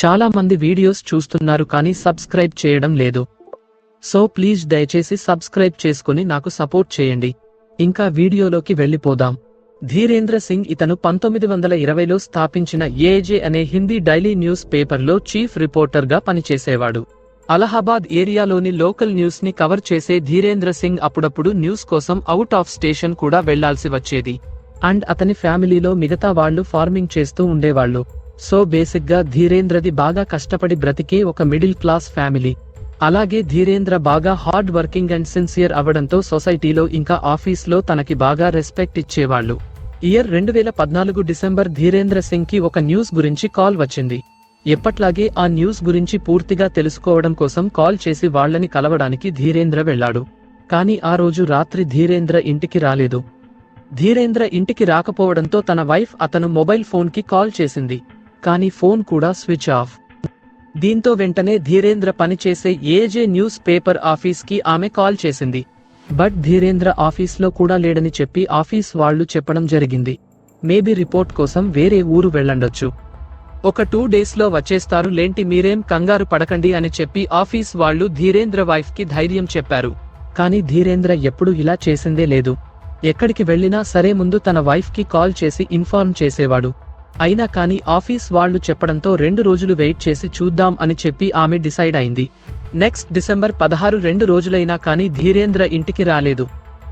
చాలా మంది వీడియోస్ చూస్తున్నారు కానీ సబ్స్క్రైబ్ చేయడం లేదు. సో ప్లీజ్ దయచేసి సబ్స్క్రైబ్ చేసుకుని నాకు సపోర్ట్ చేయండి. ఇంకా వీడియోలోకి వెళ్ళిపోదాం. ధీరేంద్ర సింగ్ ఇతను పంతొమ్మిది వందల ఇరవైలో స్థాపించిన ఏజే అనే హిందీ డైలీ న్యూస్ పేపర్లో చీఫ్ రిపోర్టర్గా పనిచేసేవాడు. అలహాబాద్ ఏరియాలోని లోకల్ న్యూస్ని కవర్ చేసే ధీరేంద్ర సింగ్ అప్పుడప్పుడు న్యూస్ కోసం అవుట్ ఆఫ్ స్టేషన్ కూడా వెళ్ళాల్సి వచ్చేది. అండ్ అతని ఫ్యామిలీలో మిగతా వాళ్ళు ఫార్మింగ్ చేస్తూ ఉండేవాళ్ళు. సో బేసిక్గా ధీరేంద్రది బాగా కష్టపడి బ్రతికే ఒక మిడిల్ క్లాస్ ఫ్యామిలీ. అలాగే ధీరేంద్ర బాగా హార్డ్ వర్కింగ్ అండ్ సిన్సియర్ అవడంతో సొసైటీలో ఇంకా ఆఫీస్లో తనకి బాగా రెస్పెక్ట్ ఇచ్చేవాళ్ళు. ఇయర్ రెండు వేల పద్నాలుగు డిసెంబర్ ధీరేంద్ర సింగ్కి ఒక న్యూస్ గురించి కాల్ వచ్చింది. ఎప్పట్లాగే ఆ న్యూస్ గురించి పూర్తిగా తెలుసుకోవడం కోసం కాల్ చేసి వాళ్ళని కలవడానికి ధీరేంద్ర వెళ్ళాడు. కానీ ఆ రోజు రాత్రి ధీరేంద్ర ఇంటికి రాలేదు. ధీరేంద్ర ఇంటికి రాకపోవడంతో తన వైఫ్ అతను మొబైల్ ఫోన్కి కాల్ చేసింది. కానీ ఫోన్ కూడా స్విచ్ ఆఫ్. దీంతో వెంటనే ధీరేంద్ర పనిచేసే ఏజే న్యూస్ పేపర్ ఆఫీస్కి ఆమె కాల్ చేసింది. బట్ ధీరేంద్ర ఆఫీస్లో కూడా లేడని చెప్పి ఆఫీస్ వాళ్ళు చెప్పడం జరిగింది. మేబీ రిపోర్ట్ కోసం వేరే ఊరు వెళ్ళండొచ్చు. ఒక టూ డేస్లో వచ్చేస్తారు లేంటి మీరేం కంగారు పడకండి అని చెప్పి ఆఫీస్ వాళ్ళు ధీరేంద్ర వైఫ్కి ధైర్యం చెప్పారు. కానీ ధీరేంద్ర ఎప్పుడు ఇలా చేసిందే లేదు. ఎక్కడికి వెళ్ళినా సరే ముందు తన వైఫ్కి కాల్ చేసి ఇన్ఫార్మ్ చేసేవాడు. అయినా కానీ ఆఫీస్ వాళ్ళు చెప్పడంతో రెండు రోజులు వెయిట్ చేసి చూద్దాం అని చెప్పి ఆమె డిసైడ్ అయింది. నెక్స్ట్ డిసెంబర్ పదహారు రెండు రోజులైనా కానీ ధీరేంద్ర ఇంటికి రాలేదు.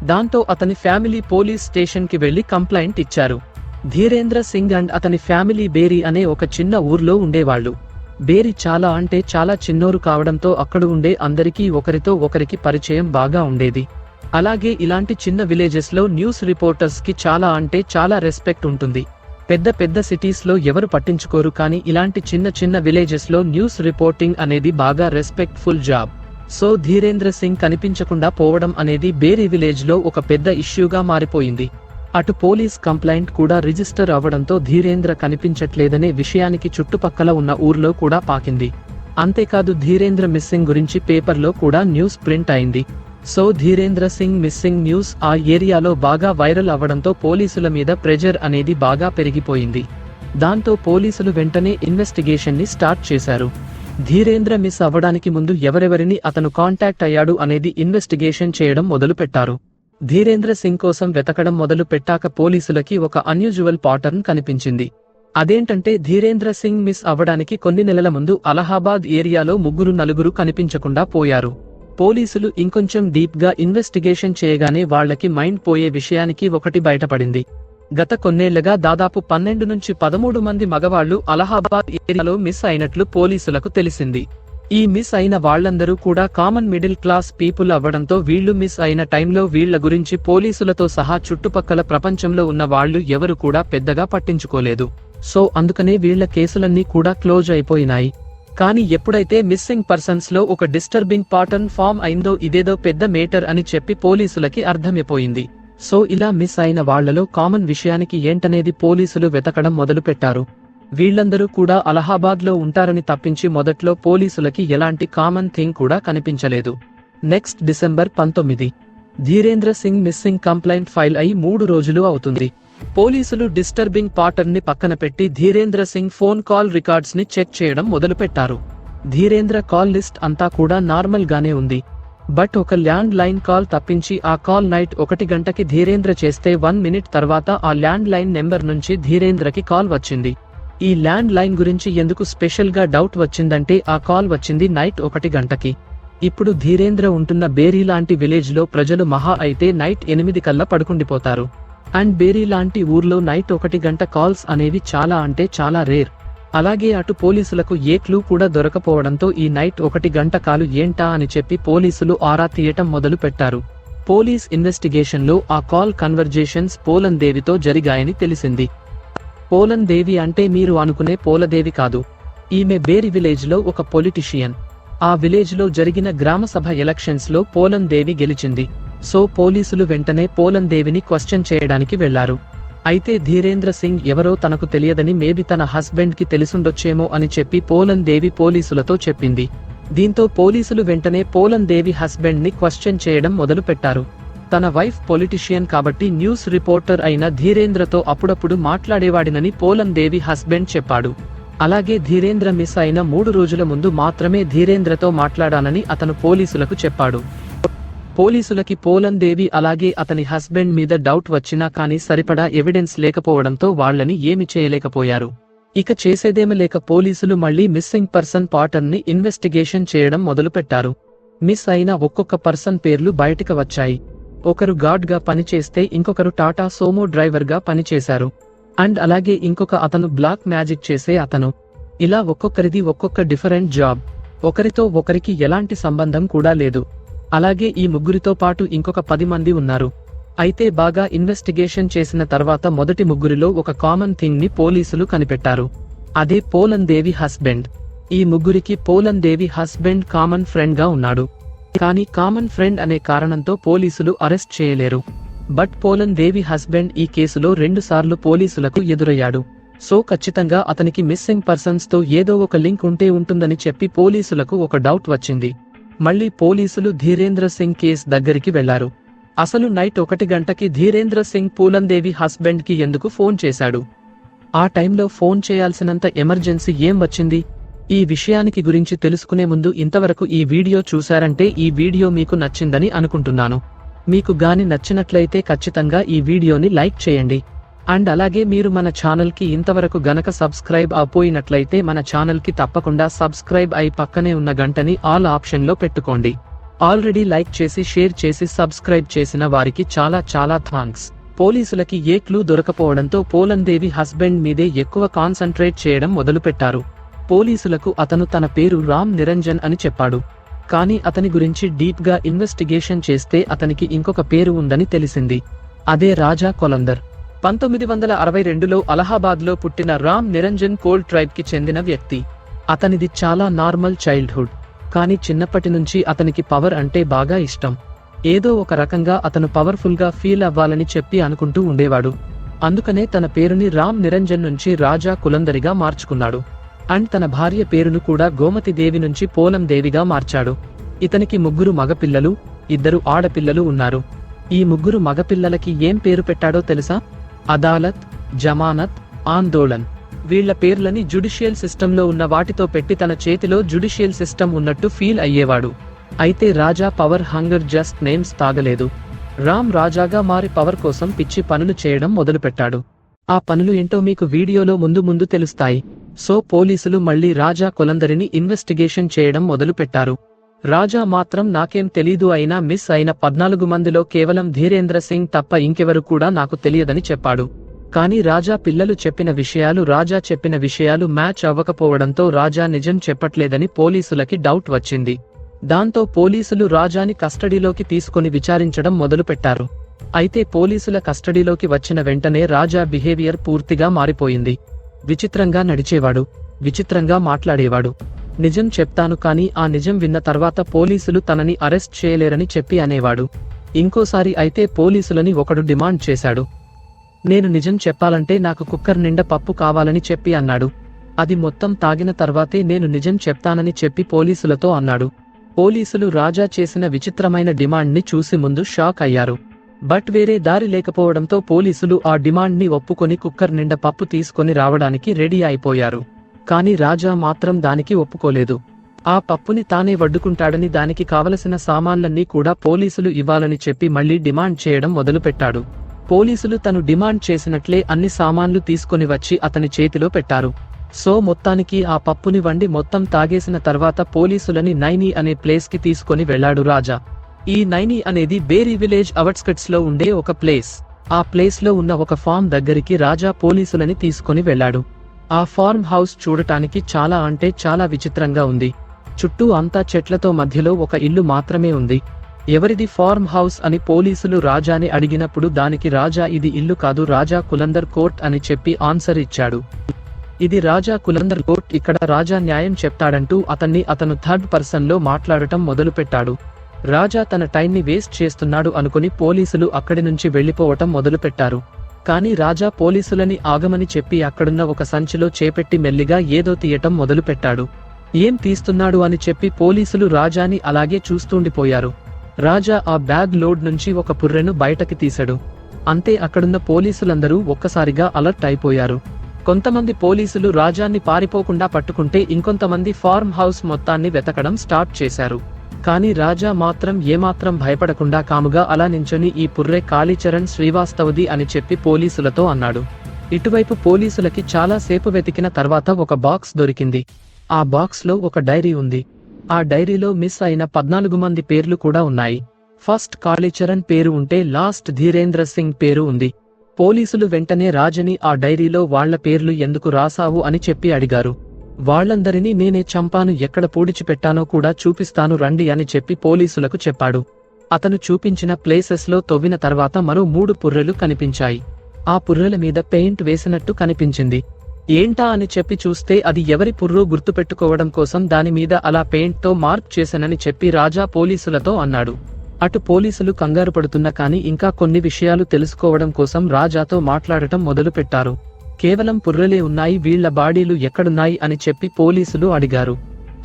దాంతో అతని ఫ్యామిలీ పోలీస్ స్టేషన్కి వెళ్ళి కంప్లైంట్ ఇచ్చారు. ధీరేంద్ర సింగ్ అండ్ అతని ఫ్యామిలీ బేరీ అనే ఒక చిన్న ఊర్లో ఉండేవాళ్ళు. బేరీ చాలా అంటే చాలా చిన్నోరు కావడంతో అక్కడ ఉండే అందరికీ ఒకరితో ఒకరికి పరిచయం బాగా ఉండేది. అలాగే ఇలాంటి చిన్న విలేజెస్లో న్యూస్ రిపోర్టర్స్కి చాలా అంటే చాలా రెస్పెక్ట్ ఉంటుంది. పెద్ద పెద్ద సిటీస్లో ఎవరు పట్టించుకోరు కానీ ఇలాంటి చిన్న చిన్న విలేజెస్లో న్యూస్ రిపోర్టింగ్ అనేది బాగా respectful job so Dhirendra Singh కనిపించకుండా పోవడం అనేది బేరీ విలేజ్లో ఒక పెద్ద ఇష్యూగా మారిపోయింది. అటు పోలీస్ కంప్లైంట్ కూడా రిజిస్టర్ అవ్వడంతో ధీరేంద్ర కనిపించట్లేదనే విషయానికి చుట్టుపక్కల ఉన్న ఊర్లో కూడా పాకింది. అంతేకాదు ధీరేంద్ర మిస్సింగ్ గురించి పేపర్లో కూడా న్యూస్ ప్రింట్ అయింది. So Dhirendra Singh missing news ఆ ఏరియాలో బాగా వైరల్ అవ్వడంతో పోలీసుల మీద ప్రెజర్ అనేది బాగా పెరిగిపోయింది. దాంతో పోలీసులు వెంటనే ఇన్వెస్టిగేషన్ని స్టార్ట్ చేశారు. ధీరేంద్ర మిస్ అవ్వడానికి ముందు ఎవరెవరిని అతను కాంటాక్ట్ అయ్యాడు అనేది ఇన్వెస్టిగేషన్ చేయడం మొదలుపెట్టారు. ధీరేంద్ర సింగ్ కోసం వెతకడం మొదలు పెట్టాక పోలీసులకి ఒక అన్యూజువల్ పాటర్న్ కనిపించింది. అదేంటంటే ధీరేంద్ర సింగ్ మిస్ అవ్వడానికి కొన్ని నెలల ముందు అలహాబాద్ ఏరియాలో ముగ్గురు నలుగురు కనిపించకుండా పోయారు. పోలీసులు ఇంకొంచెం డీప్గా ఇన్వెస్టిగేషన్ చేయగానే వాళ్ళకి మైండ్ పోయే విషయానికి ఒకటి బయటపడింది. గత కొన్నేళ్ళుగా దాదాపు పన్నెండు నుంచి పదమూడు మంది మగవాళ్ళు అలహాబాద్ ఏరియాలో మిస్ అయినట్లు పోలీసులకు తెలిసింది. ఈ మిస్ అయిన వాళ్ళందరూ కూడా కామన్ మిడిల్ క్లాస్ పీపుల్ అవ్వడంతో వీళ్ళు మిస్ అయిన టైంలో వీళ్ళ గురించి పోలీసులతో సహా చుట్టుపక్కల ప్రపంచంలో ఉన్న వాళ్ళు ఎవరు కూడా పెద్దగా పట్టించుకోలేదు. సో అందుకనే వీళ్ళ కేసులన్నీ కూడా క్లోజ్ అయిపోయినాయి. కానీ ఎప్పుడైతే మిస్సింగ్ పర్సన్స్లో ఒక డిస్టర్బింగ్ పాటర్న్ ఫామ్ అయిందో ఇదేదో పెద్ద మేటర్ అని చెప్పి పోలీసులకి అర్థమైపోయింది. సో ఇలా మిస్ అయిన వాళ్ళలో కామన్ విషయానికి ఏంటనేది పోలీసులు వెతకడం మొదలుపెట్టారు. వీళ్ళందరూ కూడా అలహాబాద్లో ఉంటారని తప్పించి మొదట్లో పోలీసులకి ఎలాంటి కామన్ థింగ్ కూడా కనిపించలేదు. నెక్స్ట్ డిసెంబర్ పంతొమ్మిది. Dhirendra Singh missing complaint file అయి మూడు రోజులు అవుతుంది. పోలీసులు డిస్టర్బింగ్ పాటర్న్ని పక్కన పెట్టి ధీరేంద్ర సింగ్ ఫోన్ కాల్ రికార్డ్స్ని చెక్ చేయడం మొదలుపెట్టారు. ధీరేంద్ర కాల్ లిస్ట్ అంతా కూడా నార్మల్ గానే ఉంది. బట్ ఒక ల్యాండ్ లైన్ కాల్ తప్పించి ఆ కాల్ నైట్ ఒకటి గంటకి ధీరేంద్ర చేస్తే వన్ మినిట్ తర్వాత ఆ ల్యాండ్ లైన్ నెంబర్ నుంచి ధీరేంద్రకి కాల్ వచ్చింది. ఈ ల్యాండ్ లైన్ గురించి ఎందుకు స్పెషల్గా డౌట్ వచ్చిందంటే ఆ కాల్ వచ్చింది నైట్ ఒకటి గంటకి. ఇప్పుడు ధీరేంద్ర ఉంటున్న బేరీ లాంటి విలేజ్లో ప్రజలు మహా అయితే నైట్ ఎనిమిది కల్లా పడుకుండిపోతారు. అండ్ బేరీ లాంటి ఊర్లో నైట్ ఒకటి గంట కాల్స్ అనేవి చాలా అంటే చాలా రేర్. అలాగే అటు పోలీసులకు ఏ క్లూ కూడా దొరకపోవడంతో ఈ నైట్ ఒకటి గంట కాలు ఏంటా అని చెప్పి పోలీసులు ఆరా తీయటం మొదలు పెట్టారు. పోలీస్ ఇన్వెస్టిగేషన్లో ఆ కాల్ కన్వర్జేషన్స్ పోలన్ దేవితో జరిగాయని తెలిసింది. పోలన్ దేవి అంటే మీరు అనుకునే పోలదేవి కాదు. ఈమె బేరి విలేజ్లో ఒక పొలిటిషియన్. ఆ విలేజ్లో జరిగిన గ్రామ సభ పోలన్ దేవి గెలిచింది. సో పోలీసులు వెంటనే పోలన్ దేవిని క్వశ్చన్ చేయడానికి వెళ్ళారు అయితే ధీరేంద్ర సింగ్ ఎవరో తనకు తెలియదని మేబీ తన హస్బెండ్కి తెలిసుండొచ్చేమో అని చెప్పి పోలన్ దేవి పోలీసులతో చెప్పింది. దీంతో పోలీసులు వెంటనే పోలన్ దేవి హస్బెండ్ని క్వశ్చన్ చేయడం మొదలుపెట్టారు. తన వైఫ్ పొలిటిషియన్ కాబట్టి న్యూస్ రిపోర్టర్ అయిన ధీరేంద్రతో అప్పుడప్పుడు మాట్లాడేవాడినని పోలన్ దేవి హస్బెండ్ చెప్పాడు. అలాగే ధీరేంద్ర మిస్ అయిన మూడు రోజుల ముందు మాత్రమే ధీరేంద్రతో మాట్లాడానని అతను పోలీసులకు చెప్పాడు. పోలీసులకి పోలన్ దేవి అలాగే అతని హస్బెండ్ మీద డౌట్ వచ్చినా కానీ సరిపడా ఎవిడెన్స్ లేకపోవడంతో వాళ్ళని ఏమి చేయలేకపోయారు. ఇక చేసేదేమి లేక పోలీసులు మళ్ళీ మిస్సింగ్ పర్సన్ పాటర్న్ని ఇన్వెస్టిగేషన్ చేయడం మొదలుపెట్టారు. మిస్ అయిన ఒక్కొక్క పర్సన్ పేర్లు బయటికి వచ్చాయి. ఒకరు గార్డ్గా పనిచేస్తే ఇంకొకరు టాటా సోమో డ్రైవర్గా పనిచేశారు. అండ్ అలాగే ఇంకొక అతను బ్లాక్ మ్యాజిక్ చేసే అతను. ఇలా ఒక్కొక్కరిది ఒక్కొక్క డిఫరెంట్ జాబ్. ఒకరితో ఒకరికి ఎలాంటి సంబంధం కూడా లేదు. అలాగే ఈ ముగ్గురితో పాటు ఇంకొక పది మంది ఉన్నారు. అయితే బాగా ఇన్వెస్టిగేషన్ చేసిన తర్వాత మొదటి ముగ్గురిలో ఒక కామన్ థింగ్ని పోలీసులు కనిపెట్టారు. అదే పోలన్ దేవి హస్బెండ్. ఈ ముగ్గురికి పోలన్ దేవి హస్బెండ్ కామన్ ఫ్రెండ్గా ఉన్నాడు. కానీ కామన్ ఫ్రెండ్ అనే కారణంతో పోలీసులు అరెస్ట్ చేయలేరు. బట్ పోలన్ దేవి హస్బెండ్ ఈ కేసులో రెండుసార్లు పోలీసులకు ఎదురయ్యాడు. సో ఖచ్చితంగా అతనికి మిస్సింగ్ పర్సన్స్తో ఏదో ఒక లింక్ ఉంటే ఉంటుందని చెప్పి పోలీసులకు ఒక డౌట్ వచ్చింది. మళ్ళీ పోలీసులు ధీరేంద్ర సింగ్ కేస్ దగ్గరికి వెళ్ళారు. అసలు నైట్ ఒకటి గంటకి ధీరేంద్ర సింగ్ పూలందేవి హస్బెండ్కి ఎందుకు ఫోన్ చేశాడు? ఆ టైంలో ఫోన్ చేయాల్సినంత ఎమర్జెన్సీ ఏం వచ్చింది? ఈ విషయానికి గురించి తెలుసుకునే ముందు ఇంతవరకు ఈ వీడియో చూశారంటే ఈ వీడియో మీకు నచ్చిందని అనుకుంటున్నాను. మీకు గాని నచ్చినట్లయితే ఖచ్చితంగా ఈ వీడియోని లైక్ చేయండి. అండ్ అలాగే మీరు మన ఛానల్కి ఇంతవరకు గనక సబ్స్క్రైబ్ అయిపోయినట్లయితే మన ఛానల్కి తప్పకుండా సబ్స్క్రైబ్ అయి పక్కనే ఉన్న గంటని ఆల్ ఆప్షన్లో పెట్టుకోండి. ఆల్రెడీ లైక్ చేసి షేర్ చేసి సబ్స్క్రైబ్ చేసిన వారికి చాలా చాలా థాంక్స్ పోలీసులకి ఏ క్లూ దొరకపోవడంతో పోలందేవి హస్బెండ్ మీదే ఎక్కువ కాన్సంట్రేట్ చేయడం మొదలుపెట్టారు. పోలీసులకు అతను తన పేరు రామ్ నిరంజన్ అని చెప్పాడు. కానీ అతని గురించి డీప్గా ఇన్వెస్టిగేషన్ చేస్తే అతనికి ఇంకొక పేరు ఉందని తెలిసింది. అదే రాజా కొలందర్. పంతొమ్మిది వందల అరవై రెండులో అలహాబాద్లో పుట్టిన రామ్ నిరంజన్ కోల్డ్ ట్రైబ్కి చెందిన వ్యక్తి. అతనిది చాలా నార్మల్ చైల్డ్హుడ్. కానీ చిన్నప్పటి నుంచి అతనికి పవర్ అంటే బాగా ఇష్టం. ఏదో ఒక రకంగా అతను పవర్ఫుల్గా ఫీల్ అవ్వాలని చెప్పి అనుకుంటూ ఉండేవాడు. అందుకనే తన పేరుని రామ్ నిరంజన్ నుంచి రాజా కులందరిగా మార్చుకున్నాడు. అండ్ తన భార్య పేరును కూడా గోమతి దేవి నుంచి పోలం దేవిగా మార్చాడు. ఇతనికి ముగ్గురు మగపిల్లలు ఇద్దరు ఆడపిల్లలు ఉన్నారు. ఈ ముగ్గురు మగపిల్లలకి ఏం పేరు పెట్టాడో తెలుసా? అదాలత్ జమానత్ ఆందోళన్. వీళ్ళ పేర్లని జుడిషియల్ సిస్టంలో ఉన్న వాటితో పెట్టి తన చేతిలో జుడిషియల్ సిస్టమ్ ఉన్నట్టు ఫీల్ అయ్యేవాడు. అయితే Raja power hunger just names తాగలేదు. రామ్ రాజాగా మారి పవర్ కోసం పిచ్చి పనులు చేయడం మొదలుపెట్టాడు. ఆ పనులు ఏంటో మీకు వీడియోలో ముందు ముందు తెలుస్తాయి. సో పోలీసులు మళ్ళీ రాజా కొలందరిని ఇన్వెస్టిగేషన్ చేయడం మొదలుపెట్టారు. రాజా మాత్రం నాకేం తెలీదు అయినా మిస్ అయిన పద్నాలుగు మందిలో కేవలం ధీరేంద్ర సింగ్ తప్ప ఇంకెవరు కూడా నాకు తెలియదని చెప్పాడు. కానీ రాజా పిల్లలు చెప్పిన విషయాలు రాజా చెప్పిన విషయాలు మ్యాచ్ అవ్వకపోవడంతో రాజా నిజం చెప్పట్లేదని పోలీసులకి డౌట్ వచ్చింది. దాంతో పోలీసులు రాజాని కస్టడీలోకి తీసుకొని విచారించడం మొదలుపెట్టారు. అయితే పోలీసుల కస్టడీలోకి వచ్చిన వెంటనే రాజా బిహేవియర్ పూర్తిగా మారిపోయింది. విచిత్రంగా నడిచేవాడు విచిత్రంగా మాట్లాడేవాడు. నిజం చెప్తాను కానీ ఆ నిజం విన్న తర్వాత పోలీసులు తనని అరెస్ట్ చేయలేరని చెప్పి అనేవాడు. ఇంకోసారి అయితే పోలీసులని ఒకడు డిమాండ్ చేశాడు. నేను నిజం చెప్పాలంటే నాకు కుక్కర్ నిండా పప్పు కావాలని చెప్పి అన్నాడు. అది మొత్తం తాగిన తర్వాతే నేను నిజం చెప్తానని చెప్పి పోలీసులతో అన్నాడు. పోలీసులు రాజా చేసిన విచిత్రమైన డిమాండ్ని చూసి ముందు షాక్ అయ్యారు. బట్ వేరే దారి లేకపోవడంతో పోలీసులు ఆ డిమాండ్ని ఒప్పుకొని కుక్కర్ నిండా పప్పు తీసుకొని రావడానికి రెడీ అయిపోయారు. కానీ రాజా మాత్రం దానికి ఒప్పుకోలేదు. ఆ పప్పుని తానే వడ్డుకుంటాడని దానికి కావలసిన సామాన్లన్నీ కూడా పోలీసులు ఇవ్వాలని చెప్పి మళ్ళీ డిమాండ్ చేయడం మొదలుపెట్టాడు. పోలీసులు తను డిమాండ్ చేసినట్లే అన్ని సామాన్లు తీసుకొని వచ్చి అతని చేతిలో పెట్టారు. సో మొత్తానికి ఆ పప్పుని వండి మొత్తం తాగేసిన తర్వాత పోలీసులని నైని అనే ప్లేస్కి తీసుకొని వెళ్ళాడు రాజా. ఈ నైని అనేది బేరీ విలేజ్ అవట్స్కట్స్లో ఉండే ఒక ప్లేస్. ఆ ప్లేస్లో ఉన్న ఒక ఫామ్ దగ్గరికి రాజా పోలీసులని తీసుకొని వెళ్ళాడు ఆ ఫార్మ్ హౌస్ చూడటానికి చాలా అంటే చాలా విచిత్రంగా ఉంది. చుట్టూ అంతా చెట్లతో మధ్యలో ఒక ఇల్లు మాత్రమే ఉంది. ఎవరిది ఫార్మ్ హౌస్ అని పోలీసులు రాజాని అడిగినప్పుడు దానికి రాజా ఇది ఇల్లు కాదు రాజా కులందర్ కోర్ట్ అని చెప్పి ఆన్సర్ ఇచ్చాడు. ఇది రాజా కులందర్ కోర్ట్ ఇక్కడ రాజా న్యాయం చెప్తాడంటూ అతన్ని అతను థర్డ్ పర్సన్లో మాట్లాడటం మొదలుపెట్టాడు. రాజా తన టైంని వేస్ట్ చేస్తున్నాడు అనుకుని పోలీసులు అక్కడి నుంచి వెళ్ళిపోవటం మొదలుపెట్టారు. కానీ రాజా పోలీసులని ఆగమని చెప్పి అక్కడున్న ఒక సంచిలో చేపెట్టి మెల్లిగా ఏదో తీయటం మొదలుపెట్టాడు. ఏం తీస్తున్నాడు అని చెప్పి పోలీసులు రాజాని అలాగే చూస్తుండిపోయారు. రాజా ఆ బ్యాగ్ లోడ్ నుంచి ఒక పుర్రెను బయటకి తీశాడు. అంతే అక్కడున్న పోలీసులందరూ ఒక్కసారిగా అలర్ట్ అయిపోయారు. కొంతమంది పోలీసులు రాజాన్ని పారిపోకుండా పట్టుకుంటే ఇంకొంతమంది ఫార్మ్ హౌస్ మొత్తాన్ని వెతకడం స్టార్ట్ చేశారు. కానీ రాజా మాత్రం ఏమాత్రం భయపడకుండా కాముగా అలా నించొని ఈ పుర్రే కాళీచరణ్ శ్రీవాస్తవది అని చెప్పి పోలీసులతో అన్నాడు. ఇటువైపు పోలీసులకి చాలా సేపు వెతికిన తర్వాత ఒక బాక్స్ దొరికింది. ఆ బాక్స్లో ఒక డైరీ ఉంది. ఆ డైరీలో మిస్ అయిన పద్నాలుగు మంది పేర్లు కూడా ఉన్నాయి. ఫస్ట్ కాళీచరణ్ పేరు ఉంటే లాస్ట్ ధీరేంద్ర సింగ్ పేరు ఉంది. పోలీసులు వెంటనే రాజని ఆ డైరీలో వాళ్ళ పేర్లు ఎందుకు రాసావు అని చెప్పి అడిగారు. వాళ్ళందరినీ నేనే చంపాను ఎక్కడ పూడిచిపెట్టానో కూడా చూపిస్తాను రండి అని చెప్పి పోలీసులకు చెప్పాడు. అతను చూపించిన ప్లేసెస్లో తవ్విన తర్వాత మరో మూడు పుర్రెలు కనిపించాయి. ఆ పుర్రెల మీద పెయింట్ వేసినట్టు కనిపించింది. ఏంటా అని చెప్పి చూస్తే అది ఎవరి పుర్రో గుర్తుపెట్టుకోవడం కోసం దాని మీద అలా పెయింట్తో మార్క్ చేశానని చెప్పి రాజా పోలీసులతో అన్నాడు. అటు పోలీసులు కంగారు పడుతున్న కానీ ఇంకా కొన్ని విషయాలు తెలుసుకోవడం కోసం రాజాతో మాట్లాడటం మొదలుపెట్టారు. కేవలం పుర్రలే ఉన్నాయి వీళ్ళ బాడీలు ఎక్కడున్నాయి అని చెప్పి పోలీసులు అడిగారు.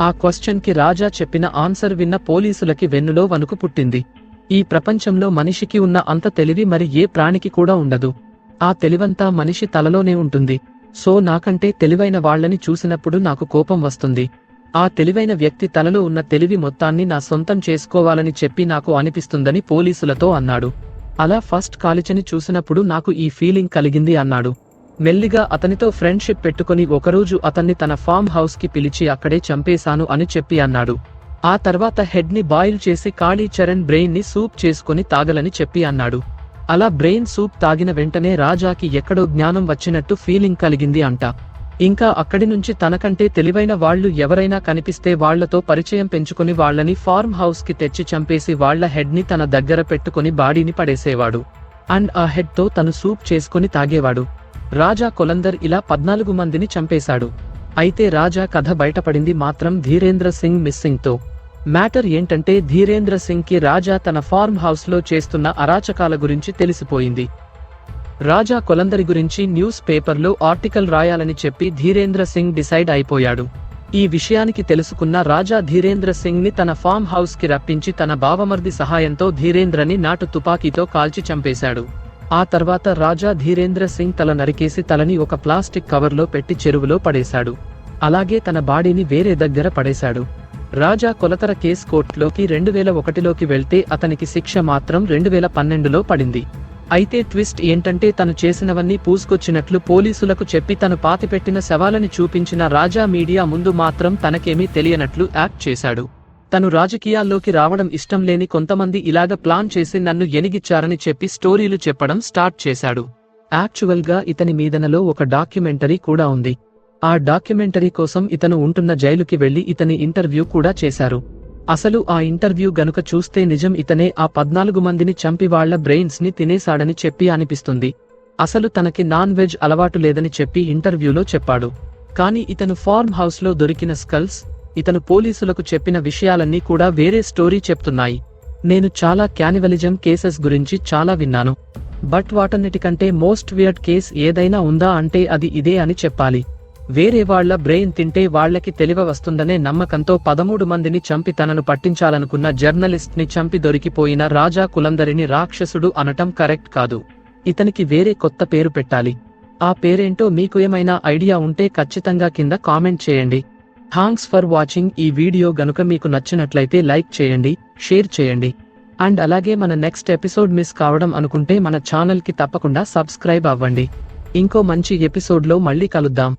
ఆ క్వశ్చన్కి రాజా చెప్పిన ఆన్సర్ విన్న పోలీసులకి వెన్నులో వణుకు పుట్టింది. ఈ ప్రపంచంలో మనిషికి ఉన్న అంత తెలివి మరి ఏ ప్రాణికి కూడా ఉండదు. ఆ తెలివంతా మనిషి తలలోనే ఉంటుంది. సో నాకంటే తెలివైన వాళ్ళని చూసినప్పుడు నాకు కోపం వస్తుంది. ఆ తెలివైన వ్యక్తి తలలో ఉన్న తెలివి మొత్తాన్ని నా సొంతం చేసుకోవాలని చెప్పి నాకు అనిపిస్తుందని పోలీసులతో అన్నాడు. అలా ఫస్ట్ కాలిచని చూసినప్పుడు నాకు ఈ ఫీలింగ్ కలిగింది అన్నాడు. మెల్లిగా అతనితో ఫ్రెండ్షిప్ పెట్టుకుని ఒకరోజు అతన్ని తన ఫామ్ హౌస్కి పిలిచి అక్కడే చంపేశాను అని చెప్పి అన్నాడు. ఆ తర్వాత హెడ్ని బాయిల్ చేసి కాళీ చరణ్ బ్రెయిన్ని సూప్ చేసుకుని తాగలని చెప్పి అన్నాడు. అలా బ్రెయిన్ సూప్ తాగిన వెంటనే రాజాకి ఎక్కడో జ్ఞానం వచ్చినట్టు ఫీలింగ్ కలిగింది అంట. ఇంకా అక్కడి నుంచి తనకంటే తెలివైన వాళ్ళు ఎవరైనా కనిపిస్తే వాళ్ళతో పరిచయం పెంచుకుని వాళ్ళని ఫార్మ్ హౌస్కి తెచ్చి చంపేసి వాళ్ళ హెడ్ని తన దగ్గర పెట్టుకుని బాడీని పడేసేవాడు. అండ్ ఆ హెడ్తో తను సూప్ చేసుకుని తాగేవాడు. రాజా కొలందర్ ఇలా పద్నాలుగు మందిని చంపేశాడు. అయితే రాజా కథ బయటపడింది మాత్రం ధీరేంద్ర సింగ్ మిస్సింగ్తో మ్యాటర్ ఏంటంటే ధీరేంద్ర సింగ్కి రాజా తన ఫార్మ్ హౌస్లో చేస్తున్న అరాచకాల గురించి తెలిసిపోయింది. రాజా కొలందరి గురించి న్యూస్ పేపర్లో ఆర్టికల్ రాయాలని చెప్పి ధీరేంద్ర సింగ్ డిసైడ్ అయిపోయాడు. ఈ విషయానికి తెలుసుకున్న రాజా ధీరేంద్ర సింగ్ని తన ఫామ్ హౌస్కి రప్పించి తన బావమర్ది సహాయంతో ధీరేంద్రని నాటు తుపాకీతో కాల్చి చంపేశాడు. ఆ తర్వాత రాజా ధీరేంద్ర సింగ్ తల నరికేసి తలని ఒక ప్లాస్టిక్ కవర్లో పెట్టి చెరువులో పడేశాడు. అలాగే తన బాడీని వేరే దగ్గర పడేశాడు. రాజా కొలతర కేస్ కోర్టులోకి రెండు వేల ఒకటిలోకి వెళ్తే అతనికి శిక్ష మాత్రం రెండు వేల పన్నెండులో పడింది. అయితే ట్విస్ట్ ఏంటంటే తను చేసినవన్నీ పూసుకొచ్చినట్లు పోలీసులకు చెప్పి తను పాతిపెట్టిన శవాలని చూపించిన రాజా మీడియా ముందు మాత్రం తనకేమీ తెలియనట్లు యాక్ట్ చేశాడు. తను రాజకీయాల్లోకి రావడం ఇష్టం లేని కొంతమంది ఇలాగ ప్లాన్ చేసి నన్ను ఎనిగిచ్చారని చెప్పి స్టోరీలు చెప్పడం స్టార్ట్ చేశాడు. యాక్చువల్గా ఇతని మీదనలో ఒక డాక్యుమెంటరీ కూడా ఉంది. ఆ డాక్యుమెంటరీ కోసం ఇతను ఉంటున్న జైలుకి వెళ్ళి ఇతని ఇంటర్వ్యూ కూడా చేశారు. అసలు ఆ ఇంటర్వ్యూ గనుక చూస్తే నిజం ఇతనే ఆ పద్నాలుగు మందిని చంపి వాళ్ళ బ్రెయిన్స్ని తినేశాడని చెప్పి అనిపిస్తుంది. అసలు తనకి నాన్ వెజ్ అలవాటు లేదని చెప్పి ఇంటర్వ్యూలో చెప్పాడు. కానీ ఇతను ఫార్మ్ హౌస్లో దొరికిన స్కల్స్ ఇతను పోలీసులకు చెప్పిన విషయాలన్నీ కూడా వేరే స్టోరీ చెప్తున్నాయి. నేను చాలా క్యానివలిజం కేసెస్ గురించి చాలా విన్నాను. బట్ వాటన్నిటికంటే మోస్ట్ వియర్డ్ కేస్ ఏదైనా ఉందా అంటే అది ఇదే అని చెప్పాలి. వేరే వాళ్ళ బ్రెయిన్ తింటే వాళ్ళకి తెలివ వస్తుందనే నమ్మకంతో పదమూడు మందిని చంపి తనను పట్టించాలనుకున్న జర్నలిస్ట్ని చంపి దొరికిపోయిన రాజా కులందరిని రాక్షసుడు అనటం కరెక్ట్ కాదు. ఇతనికి వేరే కొత్త పేరు పెట్టాలి. ఆ పేరేంటో మీకు ఏమైనా ఐడియా ఉంటే ఖచ్చితంగా కింద కామెంట్ చేయండి. థాంక్స్ ఫర్ వాచింగ్ ఈ వీడియో గనుక మీకు నచ్చినట్లయితే లైక్ చేయండి షేర్ చేయండి. అండ్ అలాగే మన నెక్స్ట్ ఎపిసోడ్ మిస్ కావడం అనుకుంటే మన ఛానల్కి తప్పకుండా సబ్స్క్రైబ్ అవ్వండి. ఇంకో మంచి ఎపిసోడ్లో మళ్ళీ కలుద్దాం.